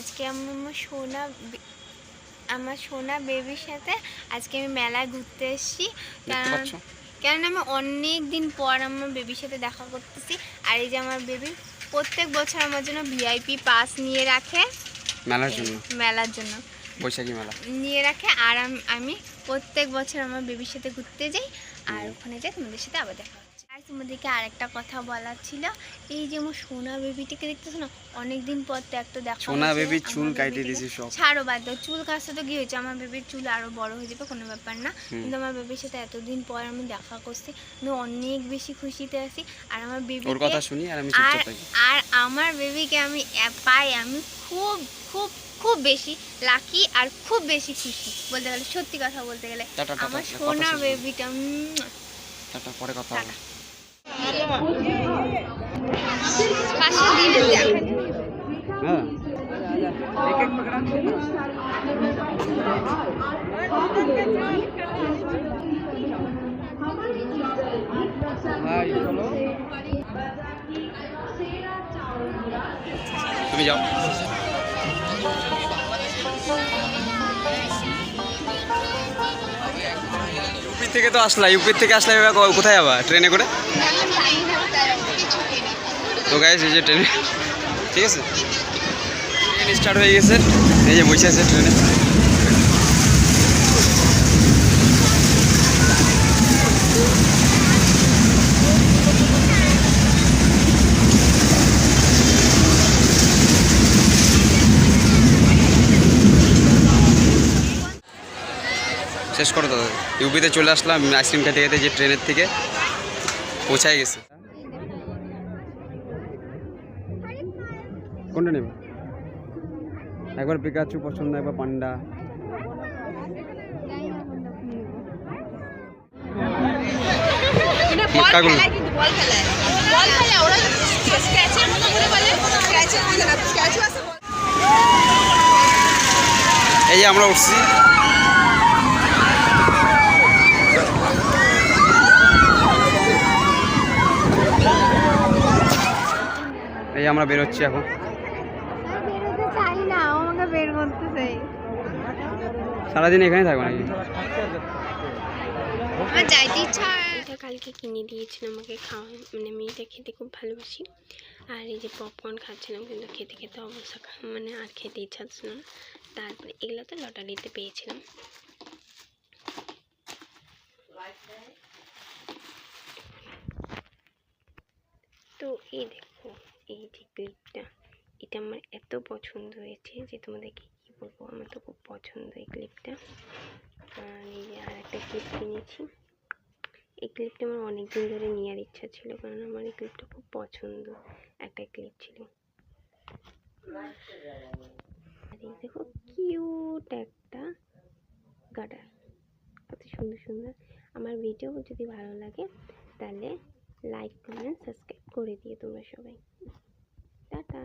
আজকে আমি আমার সোনা আমার সোনা বেবির সাথে আজকে আমি মেলায় ঘুরতে এসেছি। কারণ কারণ আমি অনেক দিন পর আমার বেবির সাথে দেখা করতেছি। আর এই যে আমার বেবি প্রত্যেক বছর আমার জন্য ভিআইপি পাস নিয়ে রাখে। মেলার জন্য? মেলার জন্য। বৈশাখী মেলা। নিয়ে রাখে। আর আমি প্রত্যেক বছর আমার বেবির সাথে ঘুরতে যাই। আর ওখানে যাই তোমাদের সাথে আবার দেখা তোমাদেরকে আরেকটা কথা বলার ছিল। এই যে আমার সোনা বেবিটিকে দেখতেছো না অনেকদিন পর তো একটা দেখা সোনা। বেবির চুল বেবিটিকে- দিয়েছি সব। ছাড়ো বাদ দাও চুল কাটতে তো কি হয়েছে? আমার বেবির চুল আরও বড় হয়ে যাবে কোনো ব্যাপার না। কিন্তু আমার বেবির সাথে এতদিন পর আমি দেখা করছি আমি অনেক বেশি খুশিতে আছি আর আমার বেবি ওর কথা শুনি আর আমি আর চুপচাপ থাকি। আর আমার বেবিকে আমি পাই আমি খুব খুব খুব বেশি লাকি আর খুব বেশি খুশি বলতে গেলে সত্যি কথা বলতে গেলে। আমার সোনার বেবিটা টাটা পরে কথা হবে। তুমি যাও। ইউপি থেকে তো আসলা ইউপি থেকে আসলে কোথায় যাবা? ট্রেনে করে? তো গাইস এই যে ট্রেনে ঠিক আছে? ট্রেন স্টার্ট হয়ে গেছে। এই যে বসে আছে ট্রেনে শেষ করো দাদা। ইউপিতে চলে আসলাম আইসক্রিম খেতে খেতে যে ট্রেনের থেকে। পৌঁছায় গেছে। কোনটা নেবে? একবার পিকাচু পছন্দ একবার পান্ডা এই যে আমরা উঠছি। আমরা বেরোচ্ছি এখন। সারাদিন এখানেই থাকব নাকি? কালকে কিনে দিয়েছিল আমাকে খাওয়া মানে আমি এটা খেতে খুব ভালোবাসি। আর এই যে পপকর্ন খাচ্ছিলাম, কিন্তু খেতে খেতে অবস্থা মানে আর খেতে ইচ্ছা হচ্ছিল না। তারপরে এগুলো তো লটারিতে পেয়েছিলাম। তো এই দেখো। এই যে ক্লিপটা এটা আমার এত পছন্দ হয়েছে যে তোমাদেরকে কী বলব? আমার তো খুব পছন্দ এই ক্লিপটা। আর এই যে আর একটা ক্লিপ কিনেছি। এই ক্লিপটা আমার অনেক দিন ধরে নেওয়ার ইচ্ছা ছিল, কারণ আমার এই ক্লিপটা খুব পছন্দ একটা ক্লিপ ছিল। আর এই দেখো কিউট একটা গার্ডার কত সুন্দর সুন্দর। আমার ভিডিও যদি ভালো লাগে, তাহলে লাইক কমেন্ট সাবস্ক্রাইব করে দিও তোমরা সবাই। টাটা